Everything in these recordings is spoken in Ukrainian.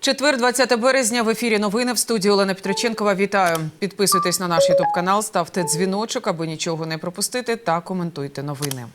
Четвер, 20 березня. В ефірі новини в студії Олена Петриченкова. Вітаю. Підписуйтесь на наш ютуб канал, ставте дзвіночок, аби нічого не пропустити, та коментуйте новини.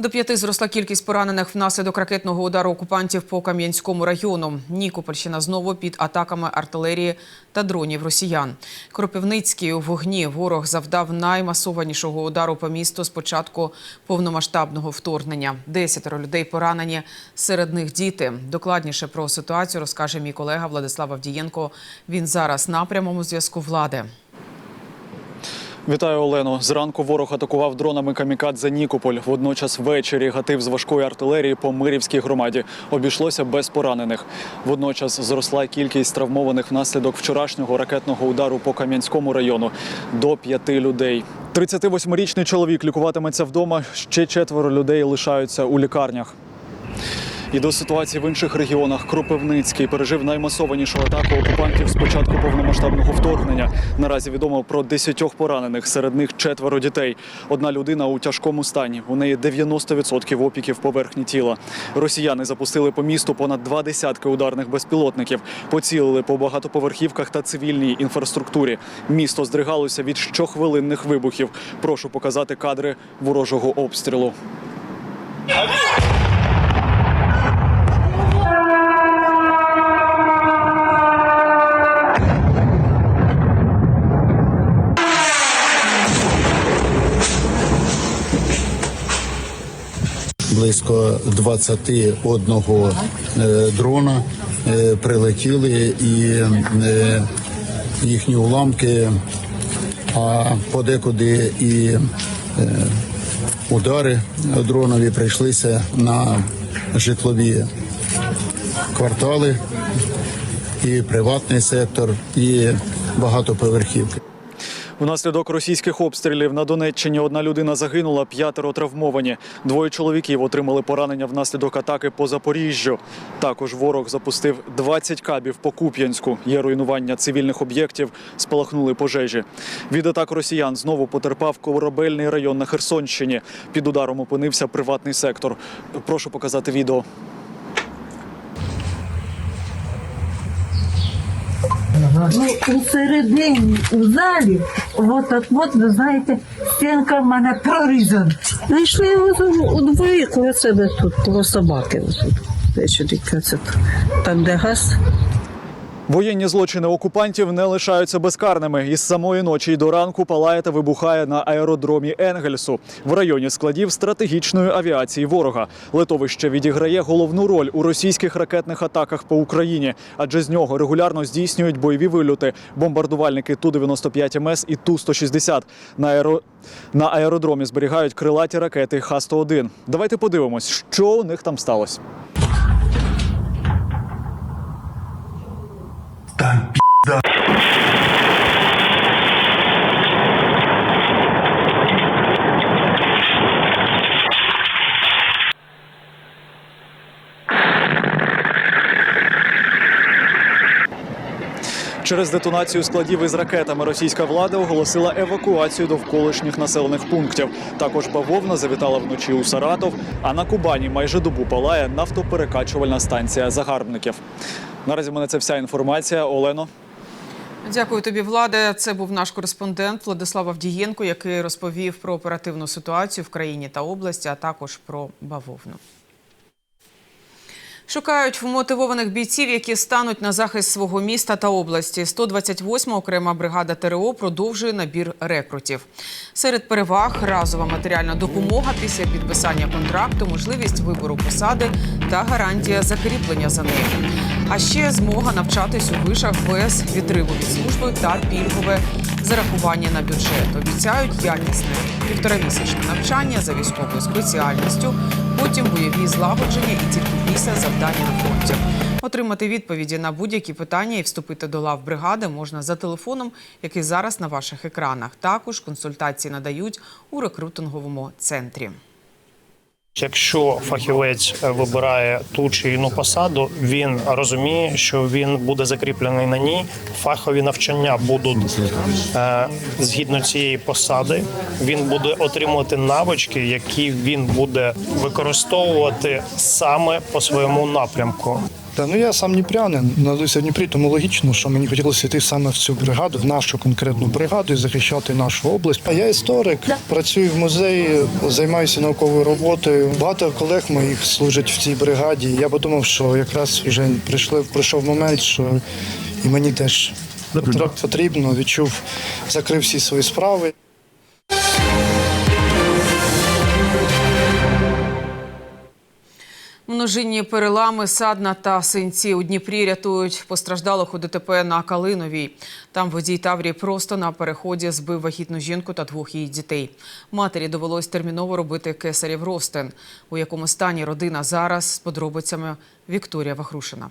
До п'яти зросла кількість поранених внаслідок ракетного удару окупантів по Кам'янському району. Нікопольщина знову під атаками артилерії та дронів росіян. Кропивницький у вогні ворог завдав наймасованішого удару по місту з початку повномасштабного вторгнення. Десятеро людей поранені, серед них діти. Докладніше про ситуацію розкаже мій колега Владислав Авдієнко. Він зараз на прямому зв'язку влади. Вітаю, Олено. Зранку ворог атакував дронами камікадзе Нікополь. Водночас ввечері гатив з важкої артилерії по Мирівській громаді. Обійшлося без поранених. Водночас зросла кількість травмованих внаслідок вчорашнього ракетного удару по Кам'янському району до п'яти людей. 38-річний чоловік лікуватиметься вдома. Ще четверо людей лишаються у лікарнях. І до ситуації в інших регіонах Кропивницький пережив наймасованішу атаку окупантів з початку повномасштабного вторгнення. Наразі відомо про 10 поранених, серед них четверо дітей. Одна людина у тяжкому стані. У неї 90% опіків поверхні тіла. Росіяни запустили по місту понад два десятки ударних безпілотників, поцілили по багатоповерхівках та цивільній інфраструктурі. Місто здригалося від щохвилинних вибухів. Прошу показати кадри ворожого обстрілу. Близько 21 е, дрона е, прилетіли і е, їхні уламки, а подекуди і удари дронові прийшлися на житлові квартали, і приватний сектор, і багатоповерхівки. Внаслідок російських обстрілів на Донеччині одна людина загинула, п'ятеро травмовані. Двоє чоловіків отримали поранення внаслідок атаки по Запоріжжю. Також ворог запустив 20 кабів по Куп'янську. Є руйнування цивільних об'єктів, спалахнули пожежі. Від атак росіян знову потерпав корабельний район на Херсонщині. Під ударом опинився приватний сектор. Прошу показати відео. Ну, у середині, у залі, от от от, ви знаєте, стінка в мене прорізана. Знайшли його у дворі коло себе тут, коло собаки. ось. Ввечері там, де газ. Воєнні злочини окупантів не лишаються безкарними. Із самої ночі й до ранку палає та вибухає на аеродромі Енгельсу в районі складів стратегічної авіації ворога. Литовище відіграє головну роль у російських ракетних атаках по Україні, адже з нього регулярно здійснюють бойові вильоти бомбардувальники ту 95 МС і ту 160 На аеро... на аеродромі зберігають крилаті ракети Х-101. Давайте подивимось, що у них там сталося. Через детонацію складів із ракетами російська влада оголосила евакуацію довколишніх населених пунктів. Також бавовна завітала вночі у Саратов. А на Кубані майже добу палає нафтоперекачувальна станція загарбників. Наразі в мене це вся інформація. Олено. Дякую тобі, Владе. Це був наш кореспондент Владислав Авдієнко, який розповів про оперативну ситуацію в країні та області, а також про бавовну. Шукають вмотивованих бійців, які стануть на захист свого міста та області. 128 окрема бригада ТРО продовжує набір рекрутів. Серед переваг разова матеріальна допомога після підписання контракту, можливість вибору посади та гарантія закріплення за нею. А ще змога навчатись у вишах без відриву від служби та пільгове зарахування на бюджет. Обіцяють якісне півторамісячне навчання за військовою спеціальністю, потім бойові злагодження і тільки після завдання на фронті. Отримати відповіді на будь-які питання і вступити до лав бригади можна за телефоном, який зараз на ваших екранах. Також консультації надають у рекрутинговому центрі. Якщо фахівець е, вибирає ту чи іну посаду, він розуміє, що він буде закріплений на ній. Фахові навчання будуть е, згідно цієї посади. Він буде отримувати навички, які він буде використовувати саме по своєму напрямку. Та, ну я сам дніпрянин, народився в Дніпрі, тому логічно, що мені хотілося йти саме в цю бригаду, в нашу конкретну бригаду і захищати нашу область. А я історик, працюю в музеї, займаюся науковою роботою. Багато колег моїх служать в цій бригаді. Я подумав, що якраз вже прийшли, прийшов момент, що і мені теж потрібно, відчув, закрив всі свої справи. Множинні перелами, садна та синці у Дніпрі рятують постраждалих у ДТП на Калиновій. Там водій Таврії просто на переході збив вагітну жінку та двох її дітей. Матері довелось терміново робити кесарів ростин. У якому стані родина зараз з подробицями Вікторія Вахрушина.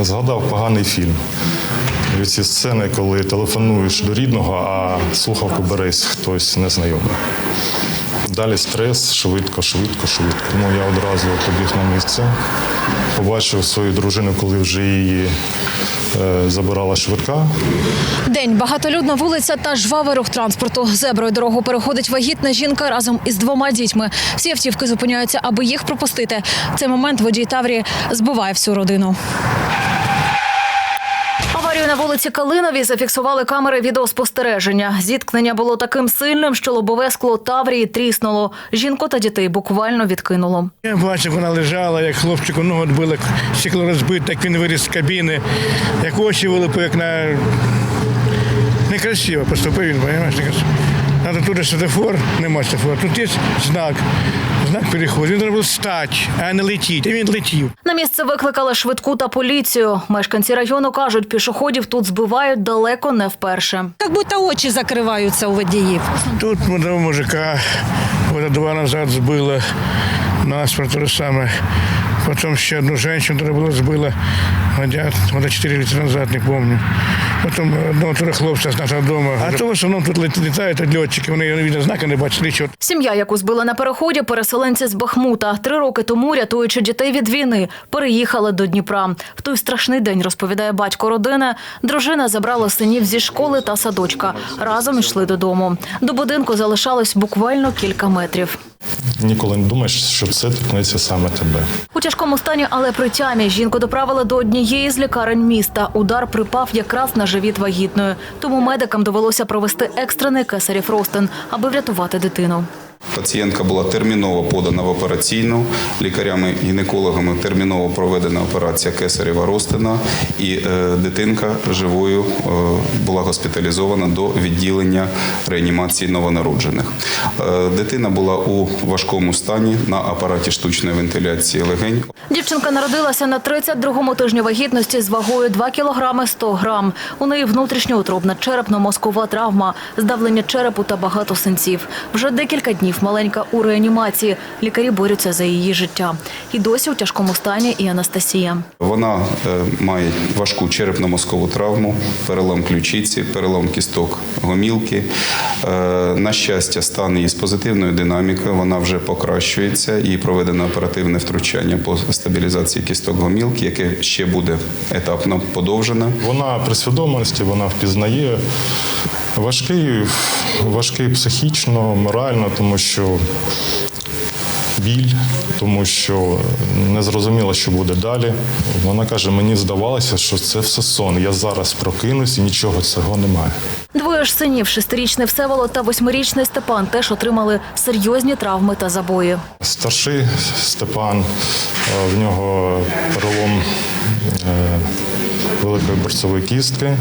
Згадав поганий фільм. І ці сцени, коли телефонуєш до рідного, а слухавку бересь хтось незнайомий. Далі стрес, швидко, швидко, швидко. Тому я одразу побіг на місце, побачив свою дружину, коли вже її е, забирала швидка. День багатолюдна вулиця та жвавий рух транспорту. Зеброю дорогу переходить вагітна жінка разом із двома дітьми. Всі автівки зупиняються, аби їх пропустити. В цей момент водій Таврії збиває всю родину. Аварію на вулиці Калиновій зафіксували камери відеоспостереження. Зіткнення було таким сильним, що лобове скло Таврії тріснуло. Жінку та дітей буквально відкинуло. Я бачив, вона лежала, як хлопчику ногу відбили, стекло розбите, як він виріс з кабіни, як очі вилипив, як на некрасиво поступив він, розумієш. Надо тут же світофор, нема світофора. Тут є знак, знак переходу. Він треба стати, а не летіти. І він летів. На місце викликали швидку та поліцію. Мешканці району кажуть, пішоходів тут збивають далеко не вперше. Як будто очі закриваються у водіїв. Тут одного мужика года два назад збило нас про те же саме. Потім ще одну жінку треба було збила года, года 4 літа назад, не пам'ятаю. Потім одного туди хлопця з нашого дому. А то в основному тут літають льотчики, вони видно, знака не бачать, нічого. Сім'я, яку збили на переході, переселенці з Бахмута. Три роки тому, рятуючи дітей від війни, переїхали до Дніпра. В той страшний день, розповідає батько родини, дружина забрала синів зі школи та садочка. Разом йшли додому. До будинку залишалось буквально кілька метрів. Ніколи не думаєш, що це торкнеться саме тебе. У тяжкому стані, але при тямі жінку доправили до однієї з лікарень міста. Удар припав якраз на живіт вагітної. Тому медикам довелося провести екстрений кесарів ростин, аби врятувати дитину. Пацієнтка була терміново подана в операційну. Лікарями-гінекологами терміново проведена операція кесарева Ростина, і е, дитинка живою е, була госпіталізована до відділення реанімації новонароджених. Е, дитина була у важкому стані на апараті штучної вентиляції легень. Дівчинка народилася на 32-му тижні вагітності з вагою 2 кілограми 100 грам. У неї внутрішньоутробна черепно-мозкова травма, здавлення черепу та багато синців. Вже декілька днів маленька у реанімації. Лікарі борються за її життя. І досі у тяжкому стані і Анастасія. Вона е, має важку черепно-мозкову травму, перелом ключиці, перелом кісток гомілки. Е, на щастя, стан її з позитивною динамікою. Вона вже покращується і проведено оперативне втручання по стабілізації кісток гомілки, яке ще буде етапно подовжене. Вона при свідомості, вона впізнає. Важкий, важкий психічно, морально, тому що біль, тому що не зрозуміло, що буде далі. Вона каже: мені здавалося, що це все сон. Я зараз прокинусь і нічого цього немає. Двоє ж синів, шестирічний Всеволод та восьмирічний Степан, теж отримали серйозні травми та забої. Старший Степан, е, в нього перелом е, великої борцової кістки.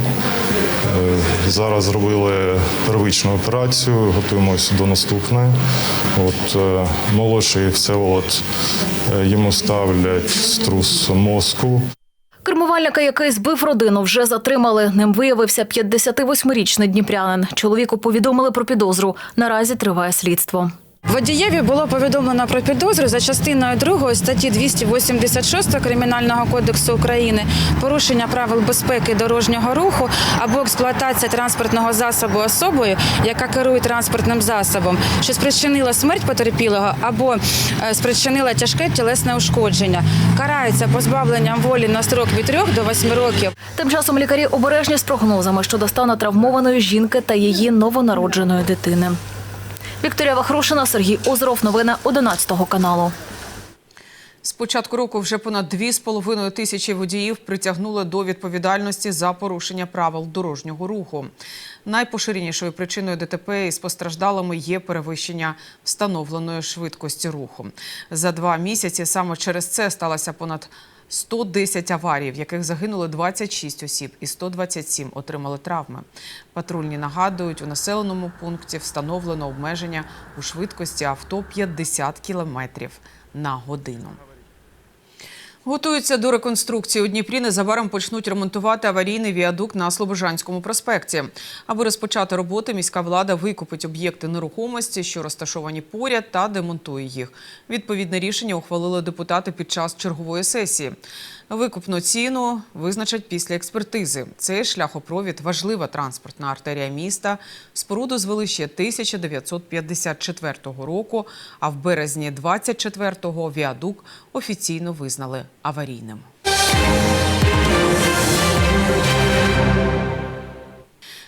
Е, Зараз зробили первичну операцію, готуємося до наступної. От е, молодший Всеволод е, йому ставлять струс мозку. Кермувальника, який збив родину, вже затримали. Ним виявився 58-річний дніпрянин. Чоловіку повідомили про підозру. Наразі триває слідство. Водієві було повідомлено про підозру за частиною 2 статті 286 Кримінального кодексу України порушення правил безпеки дорожнього руху або експлуатація транспортного засобу особою, яка керує транспортним засобом, що спричинила смерть потерпілого або е, спричинила тяжке тілесне ушкодження. Карається позбавленням волі на строк від 3 до 8 років. Тим часом лікарі обережні з прогнозами щодо стану травмованої жінки та її новонародженої дитини. Вікторія Вахрушина, Сергій Озеров. Новини 11 каналу. З початку року вже понад 2,5 тисячі водіїв притягнули до відповідальності за порушення правил дорожнього руху. Найпоширенішою причиною ДТП із постраждалими є перевищення встановленої швидкості руху. За два місяці саме через це сталося понад 110 аварій, в яких загинули 26 осіб і 127 отримали травми. Патрульні нагадують, у населеному пункті встановлено обмеження у швидкості авто 50 км на годину. Готуються до реконструкції. У Дніпрі незабаром почнуть ремонтувати аварійний віадукт на Слобожанському проспекті. Аби розпочати роботи, міська влада викупить об'єкти нерухомості, що розташовані поряд, та демонтує їх. Відповідне рішення ухвалили депутати під час чергової сесії. Викупну ціну визначать після експертизи. Цей шляхопровід – важлива транспортна артерія міста. Споруду звели ще 1954 року, а в березні 24-го віадук офіційно визнали аварійним.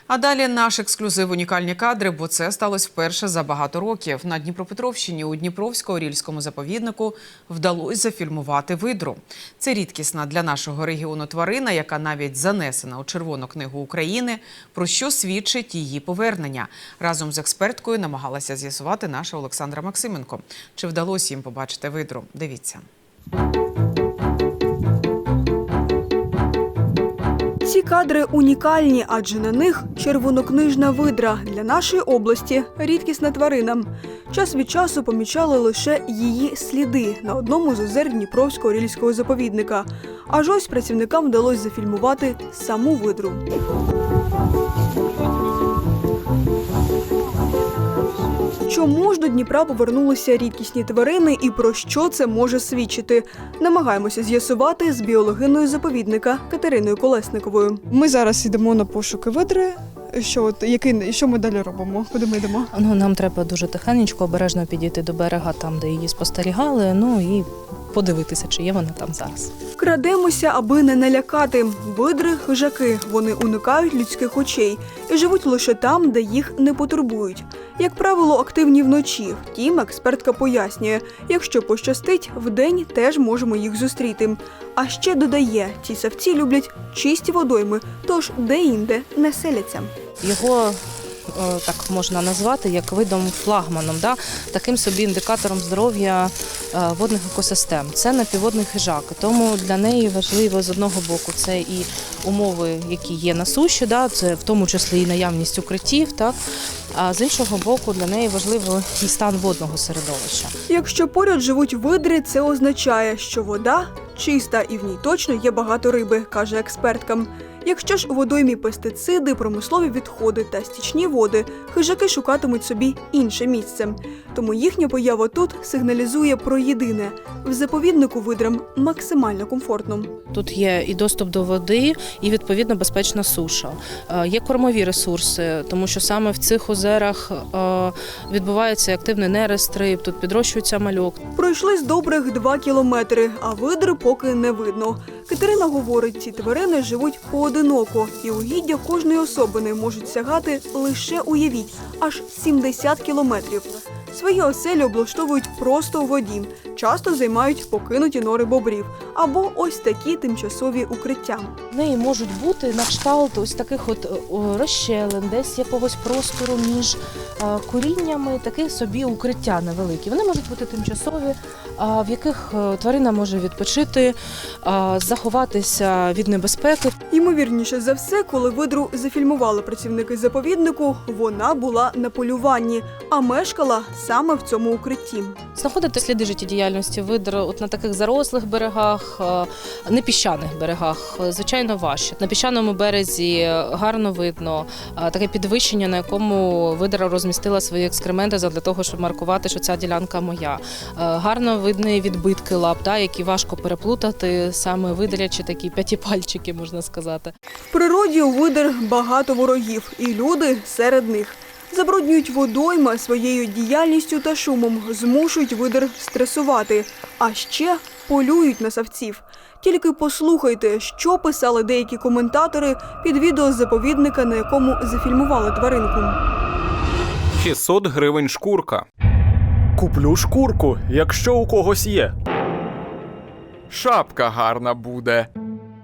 А далі наш ексклюзив унікальні кадри, бо це сталося вперше за багато років. На Дніпропетровщині у Дніпровсько-Орільському заповіднику вдалося зафільмувати видру. Це рідкісна для нашого регіону тварина, яка навіть занесена у Червону книгу України, про що свідчить її повернення. Разом з експерткою намагалася з'ясувати наша Олександра Максименко. Чи вдалося їм побачити видру? Дивіться. Ці кадри унікальні, адже на них червонокнижна видра для нашої області рідкісна тварина. Час від часу помічали лише її сліди на одному з озер Дніпровського рільського заповідника. Аж ось працівникам вдалося зафільмувати саму видру. Чому ж до Дніпра повернулися рідкісні тварини і про що це може свідчити? Намагаємося з'ясувати з біологиною заповідника Катериною Колесниковою. Ми зараз йдемо на пошуки видри. Що от який що ми далі робимо? Куди ми йдемо? Ну, нам треба дуже тихенечко, обережно підійти до берега, там, де її спостерігали, ну і подивитися, чи є вона там зараз. Крадемося, аби не налякати. Видри хижаки. Вони уникають людських очей і живуть лише там, де їх не потурбують. Як правило, активні вночі. Втім, експертка пояснює, якщо пощастить, вдень теж можемо їх зустріти. А ще додає, ці савці люблять чисті водойми, тож де-інде не селяться. Його так можна назвати як видом флагманом, да? таким собі індикатором здоров'я е, водних екосистем. Це напівводний хижак, тому для неї важливо з одного боку це і умови, які є на суші, да? це в тому числі і наявність укриттів. Так? А з іншого боку, для неї важливо і стан водного середовища. Якщо поряд живуть видри, це означає, що вода чиста і в ній точно є багато риби, каже експертка. Якщо ж у водоймі пестициди, промислові відходи та стічні води, хижаки шукатимуть собі інше місце. Тому їхня поява тут сигналізує про єдине в заповіднику видрам максимально комфортно. Тут є і доступ до води, і відповідно безпечна суша. Е, Є кормові ресурси, тому що саме в цих озерах е, відбувається активний нерест риб, тут підрощується мальок. Пройшли з добрих два кілометри, а видри поки не видно. Катерина говорить, ці тварини живуть поодиноко, і угіддя кожної особини можуть сягати лише уявіть аж 70 кілометрів. Свої оселі облаштовують просто у воді, часто займають покинуті нори бобрів або ось такі тимчасові укриття. В неї можуть бути на кшталт ось таких от е, розщелин, десь якогось простору між е, коріннями, таке собі укриття невеликі. Вони можуть бути тимчасові, в яких е, тварина може відпочити, заховатися від небезпеки. Ймовірніше за все, коли видру зафільмували працівники заповіднику, вона була на полюванні, а мешкала саме в цьому укритті. Знаходити сліди життєдіяльності видр от на таких зарослих берегах, не піщаних берегах, е, звичайно, важче. На піщаному березі гарно видно е, таке підвищення, на якому видра розмістила свої екскременти для того, щоб маркувати, що ця ділянка моя. Е, Гарно видні відбитки лап, да, які важко переплутати, саме видрячі такі п'ятипальчики, можна сказати. В природі у видер багато ворогів, і люди серед них. Забруднюють водойми своєю діяльністю та шумом, змушують видер стресувати, а ще полюють на савців. Тільки послухайте, що писали деякі коментатори під відео заповідника, на якому зафільмували тваринку. 600 гривень шкурка. Куплю шкурку, якщо у когось є. шапка гарна буде.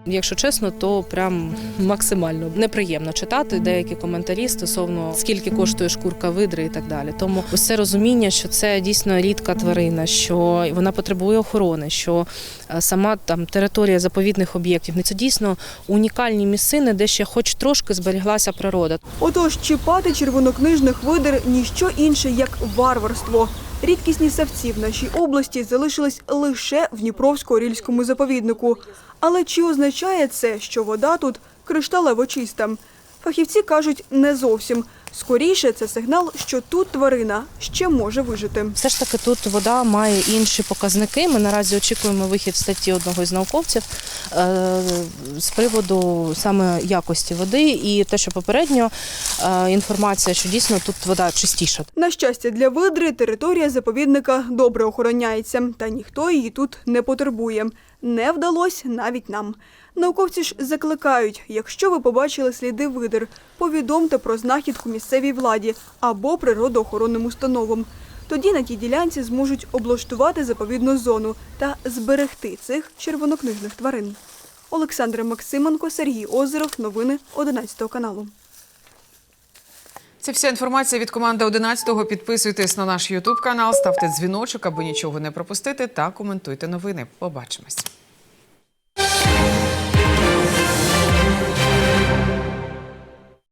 Якщо чесно, то прям максимально неприємно читати деякі коментарі стосовно скільки коштує шкурка видри і так далі. Тому ось це розуміння, що це дійсно рідка тварина, що вона потребує охорони, що е, сама там територія заповідних об'єктів це дійсно унікальні місцини, де ще хоч трошки зберіглася природа. Отож, чіпати червонокнижних видер – ніщо інше, як варварство. Рідкісні савці в нашій області залишились лише в Дніпровсько-Орільському заповіднику. Але чи означає це, що вода тут кришталево чиста? Фахівці кажуть, не зовсім. Скоріше, це сигнал, що тут тварина ще може вижити. Все ж таки тут вода має інші показники. Ми наразі очікуємо вихід статті одного із науковців е, з приводу саме якості води і те, що попередньо е, інформація, що дійсно тут вода чистіша. На щастя, для видри територія заповідника добре охороняється, та ніхто її тут не потребує. Не вдалося навіть нам. Науковці ж закликають, якщо ви побачили сліди видер, повідомте про знахідку місцевій владі або природоохоронним установам. Тоді на тій ділянці зможуть облаштувати заповідну зону та зберегти цих червонокнижних тварин. Олександра Максименко, Сергій Озеров. Новини 11 каналу. Це вся інформація від команди 11-го. Підписуйтесь на наш Ютуб канал, ставте дзвіночок, аби нічого не пропустити, та коментуйте новини. Побачимось.